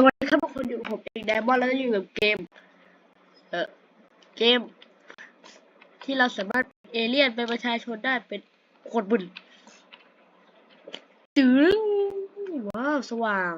สวัสดีครับทุกคนอยู่ผมเองไดมอนแล้วอยู่กับเกม เออเกม ที่เราสามารถเอเลี่ยนเป็นประชาชนได้เป็นคนบุญตึงว้าวสว่าง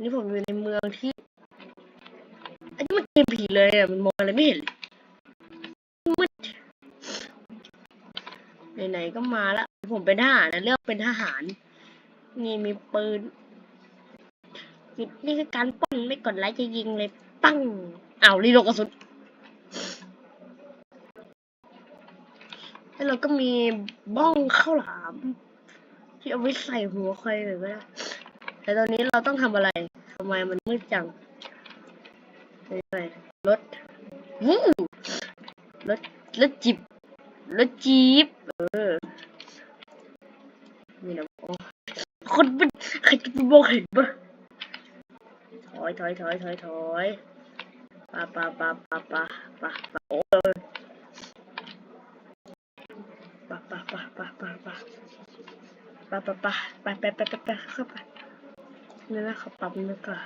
นี่ผมอยู่ในเมืองที่ อันนี้มันเกมผีเลยอะมันมองอะไรไม่เห็นมืดไหนๆก็มาล้วผมเป็นทหารนะเลือกเป็นทหารนี่มีปืน นี่นี่คือการป้นไม่กดไลค์จะยิงเลยปั้งอ้าวรีโหลดกระสุนแล้วเราก็มีบ้องข้าวหลาม ที่เอาไว้ใส่หัวใครหรือก็ได้แต่ตอนนี้เราต้องทำอะไรทำไมมันมืดจังอะไรรถวู้รถรถจิบรถจีบเออนี่นะโอ้คนมันใครจะไปมองเห็นปะ อยถอยถอยถอยถอยปะปะปะปะปะปะปะโอ้ยปะปะปะปะปะปะปะปะปะไปไปไปไปไปเข้าไปนี่นะเขาปั๊มนึกอะ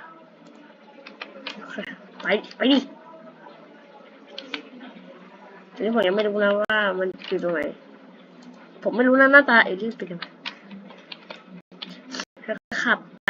ไปไปดิทีนี้ผมยังไม่รู้นะว่ามันอยู่ตรงไหน ผมไม่รู้นะหน้าตาเอลี่เป็นยังไงขับไป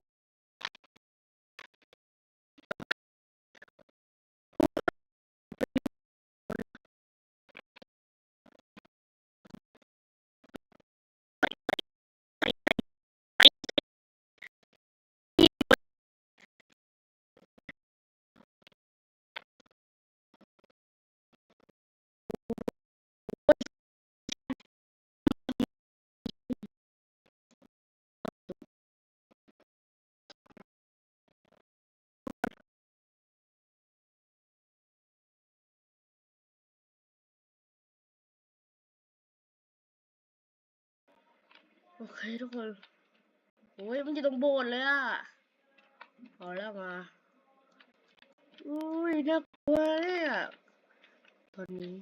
โอเคทุกคนโอ้ยมันอยู่ตรงโบสถ์เลยอะพอแล้วมาอุ้ยน่ากลัวเนี่ยตอนนี้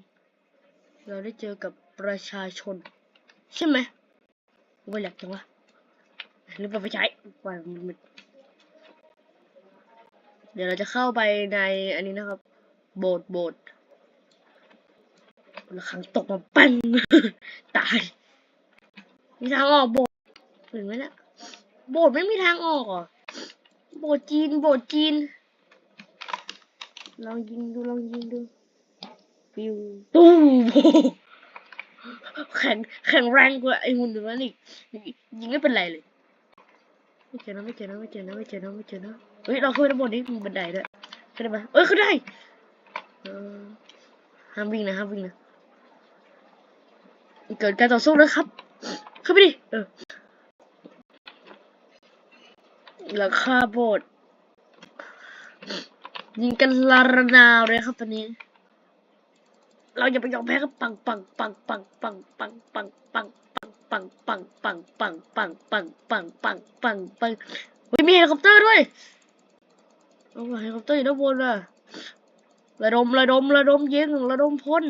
เราได้เจอกับประชาชน ใช่ไหมว่าอยากจังวะหรือเปล่าไปใช้ไปมันเดี๋ยวเราจะเข้าไปในอันนี้นะครับ โบสถ์โบสถ์ระฆังตกมาปังตาย มีทางออกโบสถ์เห็นไหมนี่ยโบสไม่มีทางออกอะโบสจีน โบสจีน ลองยิงดู ลองยิงดู ฟิวตู้มแข็งแข็งแรงกว่าไอ้หุ่นตัวนั้นอีกยิงไม่เป็นไรเลย ไม่เจอนะไม่เจอนะไม่เจอนะไม่เจอนะไม่เจอนะเฮ้ย เราขึ้นไปด้านบนนี้มีบันไดด้วยขึ้นได้ไหมเอ้ย ขึ้นได้ห้ามวิ่งนะห้ามวิ่งนะ เกิดการต่อสู้นะครับ ขึ้นไปดิ เออหลังคาโบสถ์ยิงกันลาระนาวเลยครับตอนนี้ เราอย่าไปยอมแพ้กับปังปังปังปังปังปังปังปังปังปังปังปังปังปังปังปังปังปังปังเฮ้ยมีเฮลิคอปเตอร์ด้วยเอาว่ะเฮลิคอปเตอร์อยู่ด้านบนอะระดมระดมระดมยิงระดมพ่น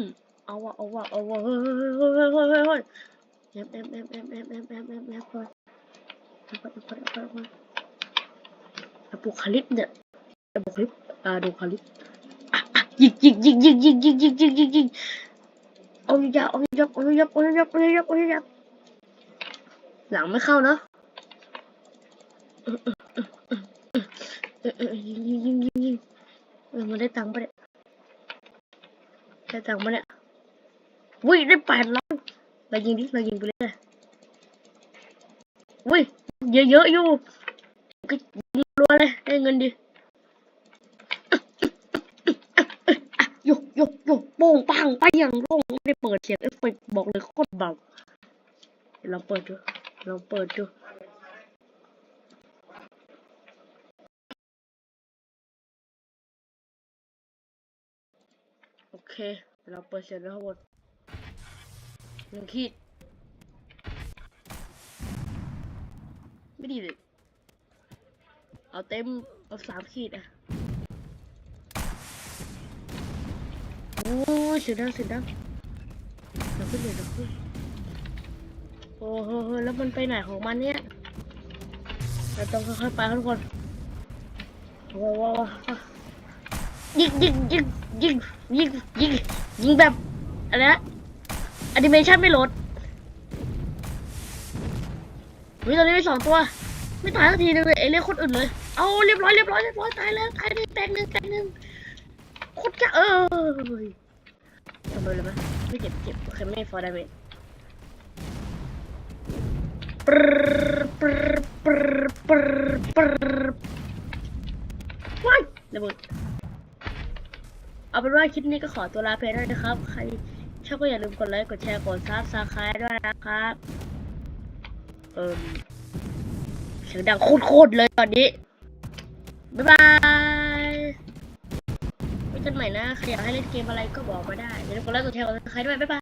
เอาวะเอาวะเอาวะเฮ้ยเฮ้ยเฮ้ยเฮ้ย เอ็มเอ็มเอ็มเอ็มเอ็มเอ็มเอ็มเอ็มเอ็มเฮ้ยเฮ้ยเฮ้ยเฮ้ยเฮ้ยเฮ้ยเฮ้ยอะโปคลิปเนี่ยอะโปคลิปอะโดคลิปยิงยิงยิงยิงยิงยิงยิงยิงยิงยิงเอายับเอายับเอายับเอายับเอายับเอายับหลังไม่เข้าเนาะยิงยิงยิงยิงยิงเออมันได้ตังค์ปะเนี่ยได้ตังค์ปะเนี่ยวิ่งได้แปดล้าน เรายิงดิเรายิงไปเลยวิ่งเยอะเยอะๆอยู่ก็ยิงรัวเลยได้เงินดิยกยกยกโป่งปังไปอย่างโล่งไม่ได้เปิดเสียงเอฟเฟกต์บอกเลยโคตรเบาเดี๋ยวเราเปิดดูเราเปิดดูโอเคเดี๋ยวเราเปิดเสียงแล้วทั้งหมด หนึ่งขีด ไม่ดีเลย เอาเต็ม เอาสามขีดอะ โอ้เสียงดังเสียงดังเดี๋ยวขึ้นเดี๋ยเดี๋ยวขึ้นโอ้โหแล้วมันไปไหนของมันเนี่ยเราต้องค่อยๆไปทุกคนว้าวว้าวว้าวยิงยิงยิงยิงยิงยิงยิงแบบอะไรนะ แอนิเมชันไม่ลดวิตอนนี้มีสองตัว ไม่ตายสักทีนึงเลยเอเลี่ยนคนอื่นเลย เอาเรียบร้อยเรียบร้อยเรียบร้อยตายแล้วตายเลยแตกหนึ่งแตกหนึ่งโคตรจะเออทำไมเลยไหมไม่เจ็บเจ็บโอเคไม่ฟอร์ดาเมจปรปรปรปรปรว้ายระเบิดเอาเป็นว่าคลิปนี้ก็ขอตัวลาไปแล้วนะครับ ใคร ชอบก็อย่าลืมกดไลค์ กดแชร์ กดซับสไครต์ด้วยนะครับ เอิมเสียงดังโคตรๆเลยตอนนี้ บ๊ายบายไว้เจอกันใหม่นะ ใครอยากให้เล่นเกมอะไรก็บอกมาได้อย่าลืมกดไลค์ กดแชร์ กดซับสไครต์ด้วย บ๊ายบาย